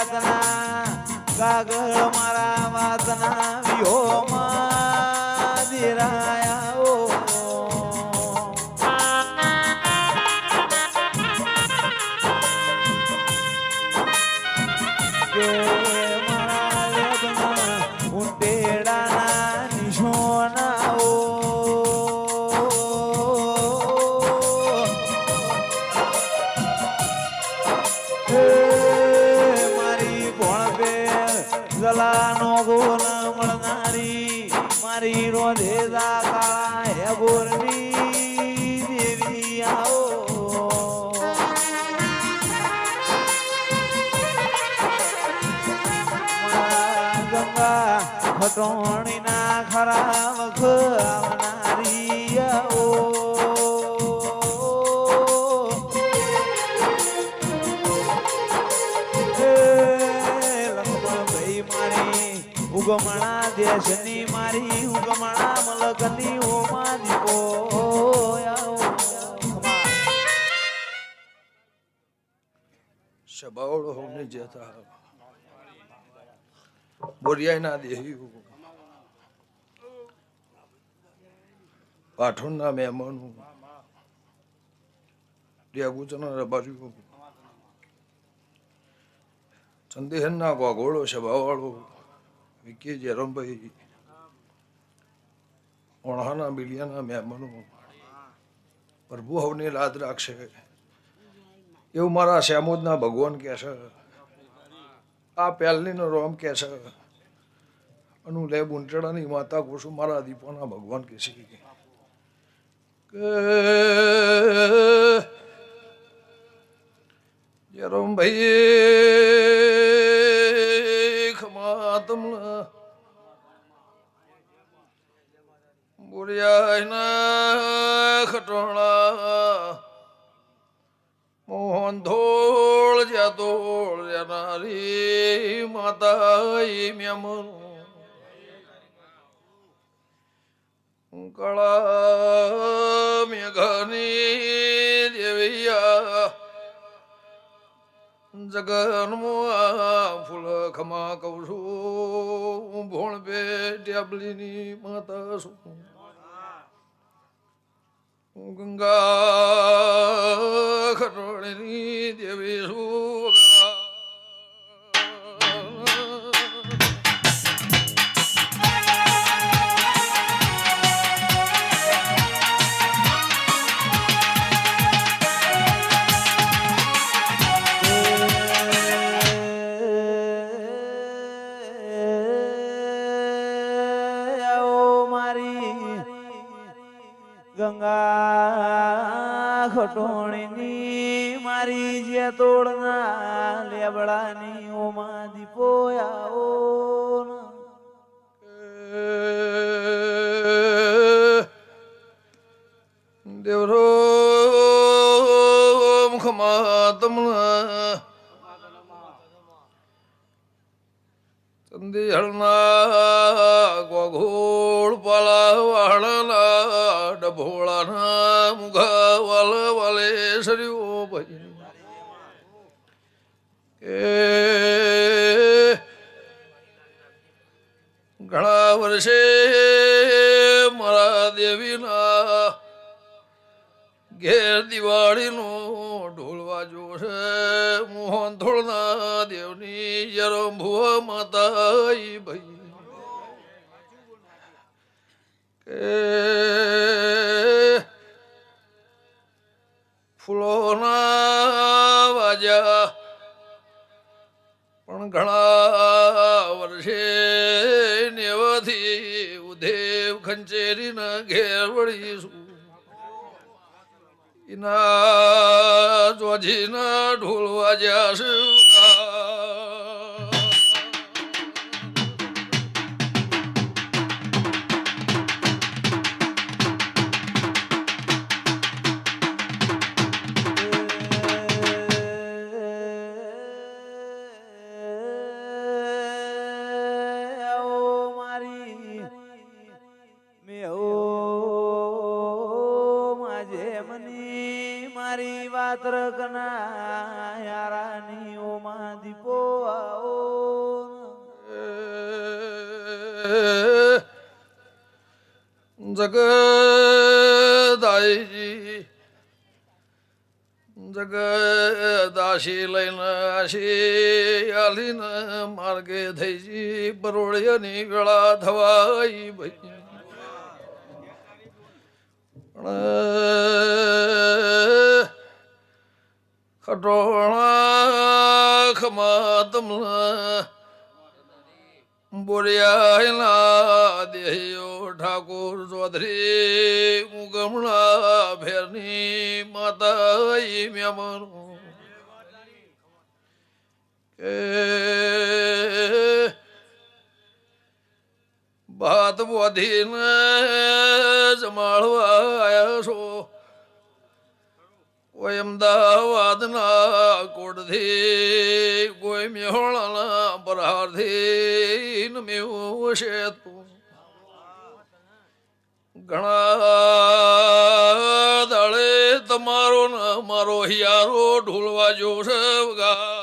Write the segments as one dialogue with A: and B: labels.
A: રાતના કાગળ મારા વાતના વિહોમાં મારી રોધેદા કાળા હે ગોરની દેવી આવો. ગંગા ફટોણી ખટોણીના ખરા વખ આવનારી ઉગમણા દેશની ઉગમણા મલકની ઓમાં
B: સબાવડો રબાર્યું ચંદેહન ના સભાવાળો વિકે જેરમભાઈ. ઓણાના બિલિયાના મહેમાનો પ્રભુ હવને લાદ રાખશે. એવું મારા શ્યામોદના ભગવાન કહે છે. આ પહેલનીનો રોમ કહે છે. અનુ લે બુંટડાની માતા કોશું મારા દીપોના ભગવાન કહે છે. કે જેરોમ ભાઈ ખમા તમને બુરિયાના ખટોણા મોહન ધોળ જ્યાં ધોળ નારી માતા મેમન કળા મેઘની દેવૈયા જગનમાં ફૂલ ખમા કહું છું ભોણ બે ડેબલીની માતા છું ગંગા ખરોળની દેવી સુગા
A: ગંગા ખટોણીની મારી જે તોડના લેબડાની ઓમાં દીપો આવો
B: દેવરો ખમા તમને ચંદી હળના ગોઘોળ પાલા વાળના ડભોળાના મુઘા વલ વલે સર્યો ભજન કે ઘણા વર્ષે મારા દેવીના ઘેર દિવાળીનો ઢોલવા જોશે મોહન ધોળના દેવની જરમ ભુવા માતા ભાઈ. કે ખંચેરીના ઘેર વળીશું. ઇના જોજીના ઢોલ વાજ્યા જગદાઈજી જગદાશી લઈને આશી આલીને માર્ગે થઈજી બરોળિયાની વેળા થવાઈ ભાઈ ખટોણા ખમા તમલા બોરિયાના દેહયો ઠાકોર ચૌધરી મુગમણા ફેરની માતા મેમનું. કે ભાત બોધીને જમાડવા આવ્યા છો. કોઈ અમદાવાદના કોટથી કોઈ મેહોણાના બરહારથી ને મેવું છે તું ઘણા દાડે તમારો ન મારો હિયારો ઢોલવા જોશે વગા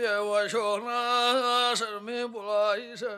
B: બે વર્ષોના શરમે બોલાય છે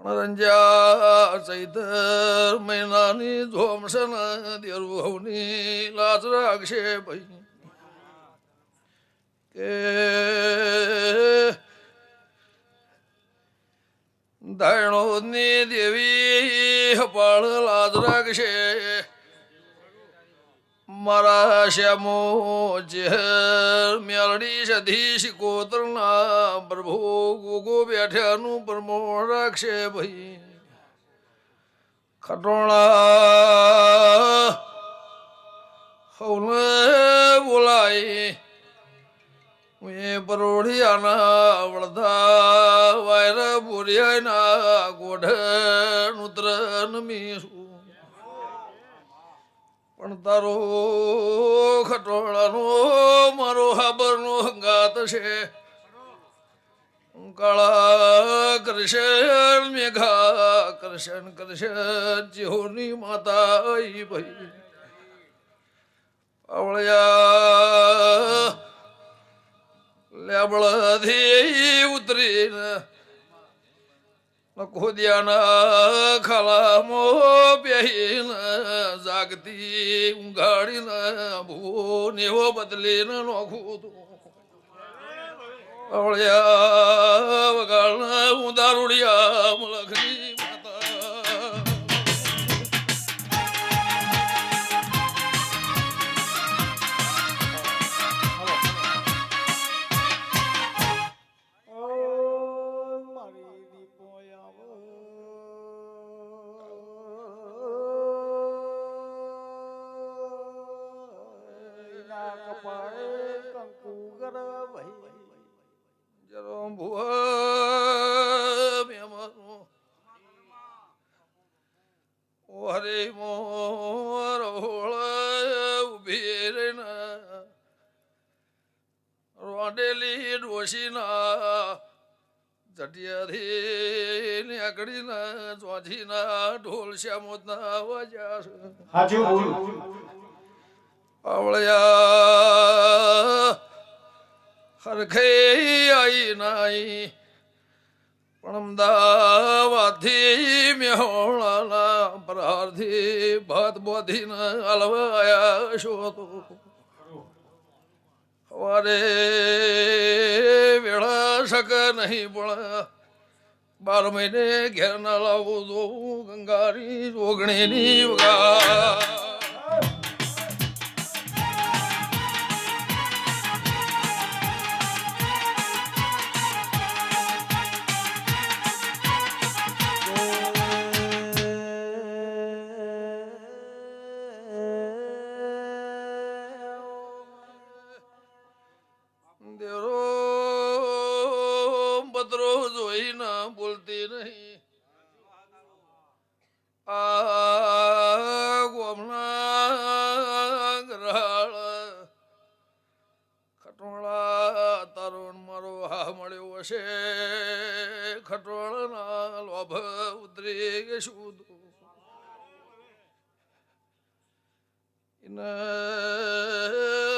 B: પણ રંજા ચૈતર મહિનાની ધોમસન દેરુહવની લાજ રાખશે ભાઈ કે દાયણોની દેવી હપાળ લાજ રાખશે મારા શ્યામો ચેહર મેલડી સધી શિકોતરના પ્રભુ ગોગો બેઠ્યાનું પ્રમોણ રાખશે ભાઈ ખટોણા હવને બોલાય મેં પરોઢિયાના વળધા વાયર બોરિયાના ગોઢ ઉતરન મીસું પણ તારો ખટોળાનો મારો હાબરનો હંગાત છે. કાળા કૃષ્ણ મેઘા કૃષ્ણ કૃષ્ણ જેહોની માતા ભાઈ. આવળ્યા, લેબળથી ઉતરીને ખોદિયાના ખાલામો પહેરીને જાગતી ઊંઘાડીને ભૂ નેવો બદલીને નોખું તું વગાડને હું દારૂડિયા મલખની ડોશીના જટિયાથી નીકળીને ચોથીના ઢોલ શ્યામોદના વાજ્યા હરખે આઈ નાઈ પણ અમદાવાદથી મેહોણાના પ્રહારથી ભાત બોધીને હલવાયા છો તો સવારે વેળા શક નહીં પણ બાર મહિને ઘેર ના લાવું તો ગંગારી જોગણીની વગા લોભ ઉતરી શું એને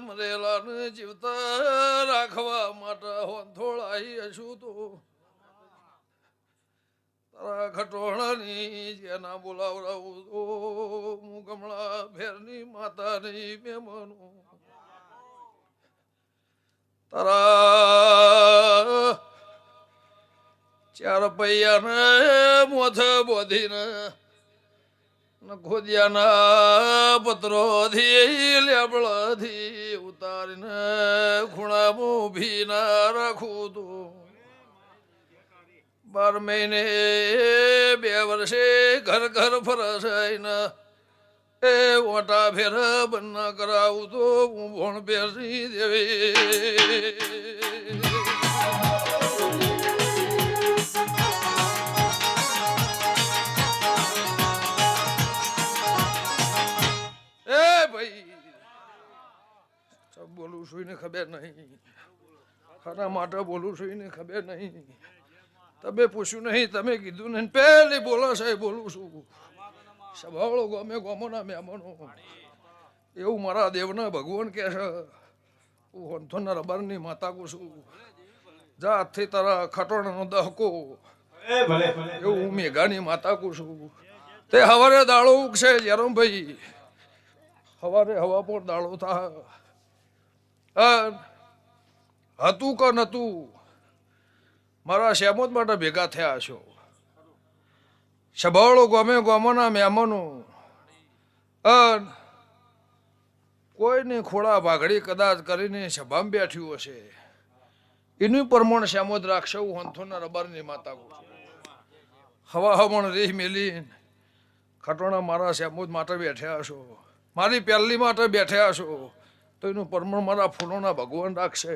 B: મરેલાને જીવતા રાખવા માટે હોંથોળાઈ હશું તો તારા ખટોળાની જેના બોલાવડાવું તો હું કમળા ફેરની માતાની મહેમાનો તારા ચાર પૈયાને મોથ બોધીને ખોદિયાના પત્રોથી, લેબળથી ઉતારીને ખૂણામાં ઊભી ના રાખું તું. બાર મહિને બે વર્ષે ઘર ઘર ફરસાઈને એ ઓટા ફેર બંને કરાવું તો હું ભણ ફેરસી દેવી. બોલું છું એને ખબર નહીં. ખરા માટે બોલું છું એને ખબર નહીં. તમે પૂછ્યું નહીં તમે કીધું નહીં. પહેલી બોલો સાહેબ બોલું છું. સભાળો ગમે ગમોના મહેમાનો. એવું મારા દેવના ભગવાન કહે છે હું હોંથોના રબારની માતા કહું છું. જા હાથથી તારા ખટોણાનો દહકો. એવું હું મેઘાની માતા કહું છું. તે હવારે દાળો ઉગશે ભાઈ હવારે હવા પર દાળો થા. અન હતું કે નતું? મારા શેમોદ માટે ભેગા થયા છો. સભાળો ગમે ગમોના મહેમાનો. કોઈની ખોળા ભાગડી કદાચ કરીને સભામાં બેઠ્યું હશે. એનું પ્રમાણ શ્યામોદ રાખશે હું હંથોના રબારની માતા કહું હવા હમણ રેહ મેલી ખટોણા મારા શ્યામોદ માટે બેઠ્યા છો. મારી પહેલી માટે બેઠ્યા છો. તો એનું પરમણ મારા ફૂલોના ભગવાન રાખશે.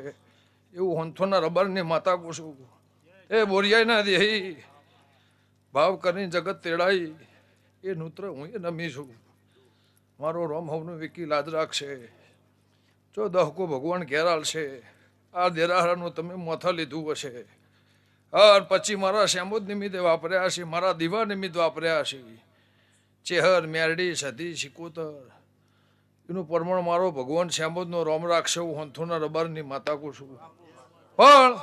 B: એવું હંથોના રબારની માતા કહું છું. એ બોરિયાઈના દેહી ભાવ કરી જગત તેડાઈ. એ નૂત્ર હું એ નમી છું. મારો રોમ હવનું વિકી લાજ રાખશે. જો દહકો ભગવાન ઘેરાલ છે આ દેરાહારનું તમે મોથા લીધું હશે. હા પછી મારા શ્યામોદ નિમિત્તે વાપર્યા છે મારા દીવા નિમિત્ત વાપર્યા છે ચેહર, મેરડી, સધી શિકોતર એનું પરમણ મારો ભગવાન શ્યામોદનો રોમ રાખશે હું હંથોના રબારની માતા કહું છું. પણ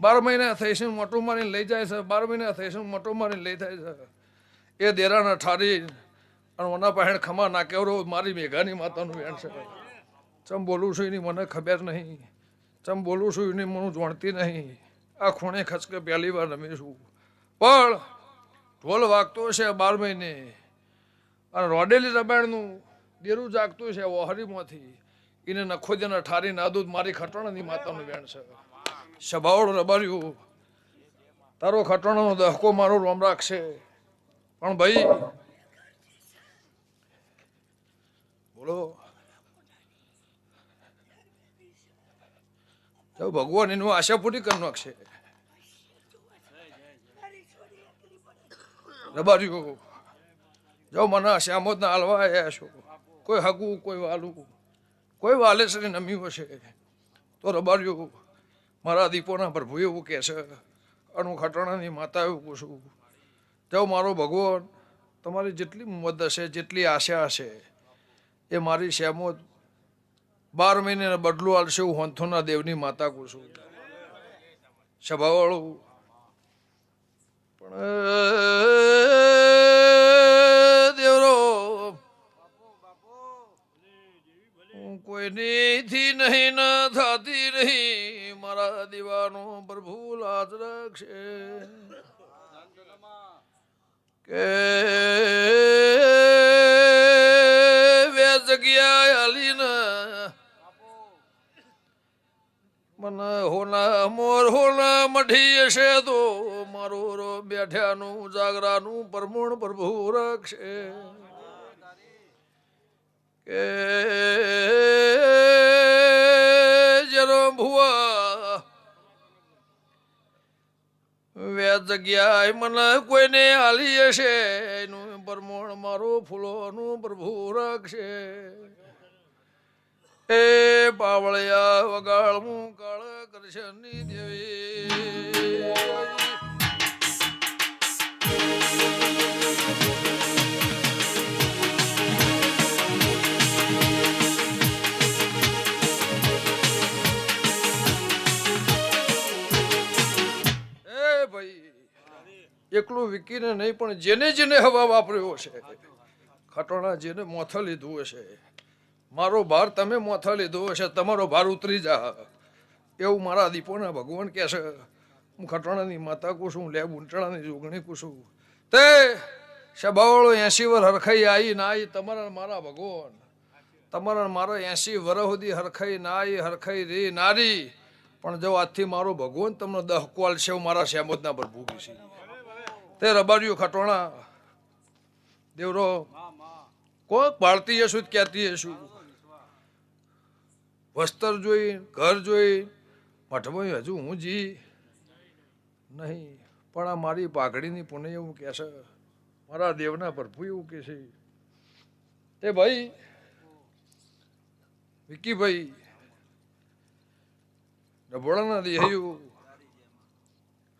B: બાર મહિના થઈ છે મોટું મારીને લઈ જાય છે. બાર મહિના થઈશું મોટું મારીને લઈ જાય છે. એ દેરાના ઠારી અને ઓના પહેણ ખમા નાકેવરો મારી મેઘાની માતાનું વેણ છે. ચમ બોલું છું એની મને ખબર નહીં. ચમ બોલું છું એની મને જાણતી નહીં. આ ખૂણે ખચકે પહેલી વાર રમી છું. પણ ઢોલ વાગતો છે બાર મહિને. અને રોડેલી રબાયણનું દેરું જાગતું છે ઓહરીમાંથી એને નખો જેને ઠારી નાદૂત મારી ખટણની માતાનું વેણ છે. સભાવડ રબાર્યું તારો ખટણનો દહકો મારો રોમ રાખશે. પણ ભાઈ, બોલો. તો ભગવાન, એનું આશા પૂરી કરી નાખશે. રબાર્યું જો મને શ્યામોદના હાલવા આવ્યા છો કોઈ હગું, કોઈ વાલું. કોઈ વાલેશ્રી નમ્યું હશે તો રબાર્યું મારા દીપોના પ્રભુ એવું કહે છે અનુ ખટાણાની માતા એવું પૂછું. તો મારો ભગવાન, તમારી જેટલી મદદ હશે, જેટલી આશા હશે, એ મારી શેમો બાર મહિને બદલું આલશે હું હંથોના દેવની માતા કહું છું સભાવાળું કોઈનીથી નહીં, ન થતી નહીં, મારા દીવાનો પ્રભુ લાજ રાખશે. કે બે જગ્યાએ હાલીને મને હોના મોર હોના મઢી હશે તો મારું રો બેઠ્યાનું જાગરાનું પરમૂણ પ્રભુ રાખશે. કે જગ્યાએ મને કોઈને હાલી હશે. એનું પરમોણ મારો ફૂલોનું પ્રભુ રાખશે એ પાવળિયા વગાડવું કાળ કરશે દેવી. એકલું વિકીને નહીં, પણ જેને જેને હવા વાપર્યો છે ખટોણા જેને મોથા લીધું હશે. મારો ભાર તમે મોથા લીધો હશે, તમારો ભાર ઉતરી જા. એવું મારા દીપોના ભગવાન કહે છે. હું ખટોણાની માતા કુશું લે ઊંટણાની જોગણી છું તે શબાવળો એસી વર હરખાઈ આવી ના આવી તમારા મારા ભગવાન. તમારા મારો મારા એસી વર સુધી હરખાઈ ના આવી હરખાઈ રી નારી. પણ જો આજથી મારો ભગવાન તમને દહ કોલ છે મારા શ્યામોદના પર ભૂગી છે. તે રબારીઓ ખટોણા. દેવરો, કોક પાળતી હશું કહેતી હશું. વસ્ત્ર જોઈ, ઘર જોઈ, મઠમાં હજુ હું જી નહીં. પણ આ મારી પાઘડીની પુણે એવું કહે છે. મારા દેવના પ્રભુ એવું કહે છે. તે ભાઈ વિકીભાઈ ડબોળાના દેહયું.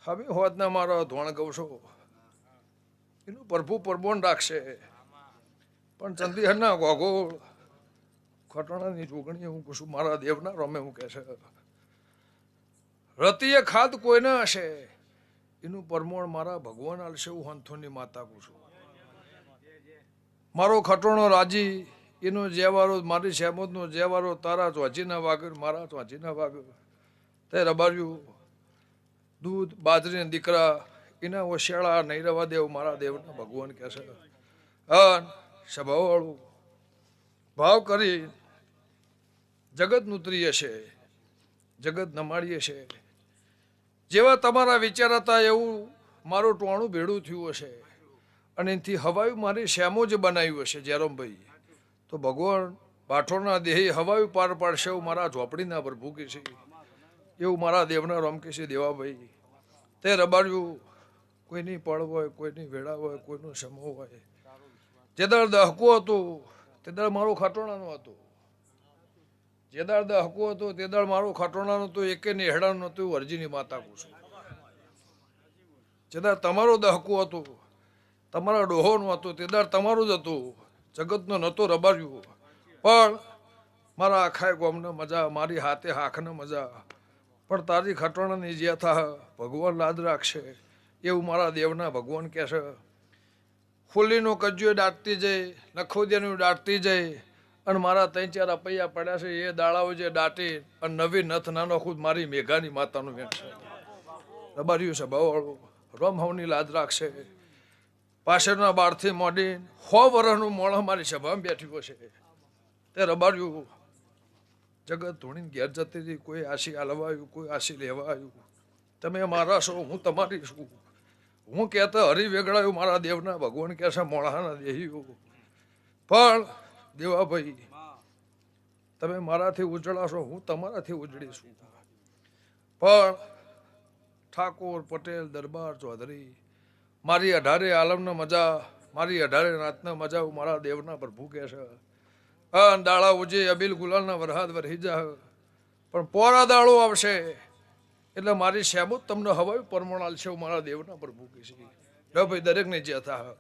B: હવે હોદના મારો ધોણ ગવશો. એનું પ્રભુ પરબોન રાખશે. પણ ચંદીહરના ગોગોળ ખટણાની જોગણી હું કશું મારા દેવના રમે હું કહે છે. રતિએ ખાદ કોઈને હશે? એનું પરમોણ મારા ભગવાન આલશે હું હંથોની માતા કુશું મારો ખટોણો રાજી, એનો જેવારો, મારી શહેમદનો જેવારો, તારા ચોચીના વાગર મારા ચોચીના વાગર તે રબાર્યું, દૂધ, બાજરીના દીકરા એના વશેળા નહીં રવા દેવ, મારા દેવના ભગવાન કહે છે અન સ્વભાવવાળું ભાવ કરી જગત નુતરીએ છે, જગત નમાડીએ છે. જેવા તમારા વિચાર હતા એવું મારું ટોણું ભેડું થયું હશે. અને એથી હવાયું મારી શ્યામો જ બનાવ્યું હશે જેરોમભાઈ તો ભગવાન પાઠોના દેહી હવાયું પાર પાડશે એવું મારા ઝોપડીના પર ભૂકી છે. એવું મારા દેવના રોમકેશી દેવાભાઈ, તે રબાડ્યું કોઈની પળ હોય, કોઈની વેળા હોય, કોઈનું સમૂહ હોય. જે દર દહકું હતું તે દર મારું ખટોણાનું હતું. જે દર દહકું હતું તે દાળ મારું ખટોણાનું હતું, એકે નેહડાનું હતું અરજીની માતા પૂછું જે દાળ તમારું દહકું હતું, તમારા ડોહોનું હતું તે દળ તમારું જ હતું. જગતનો નહોતો રબાર્યું. પણ મારા આખા ગોમને મજા, મારી હાથે હાખને મજા. પણ તારી ખટોણાની જ્યાં થા, ભગવાન લાદ રાખશે. એવું મારા દેવના ભગવાન કહે છે ફૂલીનો કજ્જુએ દાટતી જઈ, નખોદિયાનું દાટતી જઈ, અને મારા ત્રણ ચાર અપૈયા પડ્યા છે, એ દાડાઓ જે દાટી, અને નવી નથ નાનો ખુદ મારી મેઘાની માતાનું વેણ છે. રબાર્યું છે ભાવવાળું રમ હવની લાદ રાખશે. પાછળના બારથી મોડી સો વર્ષનું મોણ મારી સભામાં બેઠ્યું છે. તે રબાર્યું, જગત ધૂણીને ઘેર જતી હતી કોઈ આશી હાલવાયું કોઈ આશી લેવાયું. તમે મારા છો, હું તમારી છું. હું કહેતા, હરી વેગળાયું મારા દેવના, ભગવાન કહે છે, મોળાના દેહીઓ. પણ દેવાભાઈ, તમે મારાથી ઉજળાશો હું તમારાથી ઉજળીશું પણ ઠાકોર, પટેલ, દરબાર, ચૌધરી, મારી અઢારે આલમના મજા, મારી અઢારે નાતને મજા મારા દેવના પ્રભુ કહે છે. અન દાડા ઉજે, અબિલ ગુલાલના વરહાદ વરહી જા. પણ પોરા દાળો આવશે. એટલે મારી શ્યામો તમને હવાય પરમણાલ છે મારા દેવના પ્રભુ કહી શકે ભાઈ, દરેકને જે થા.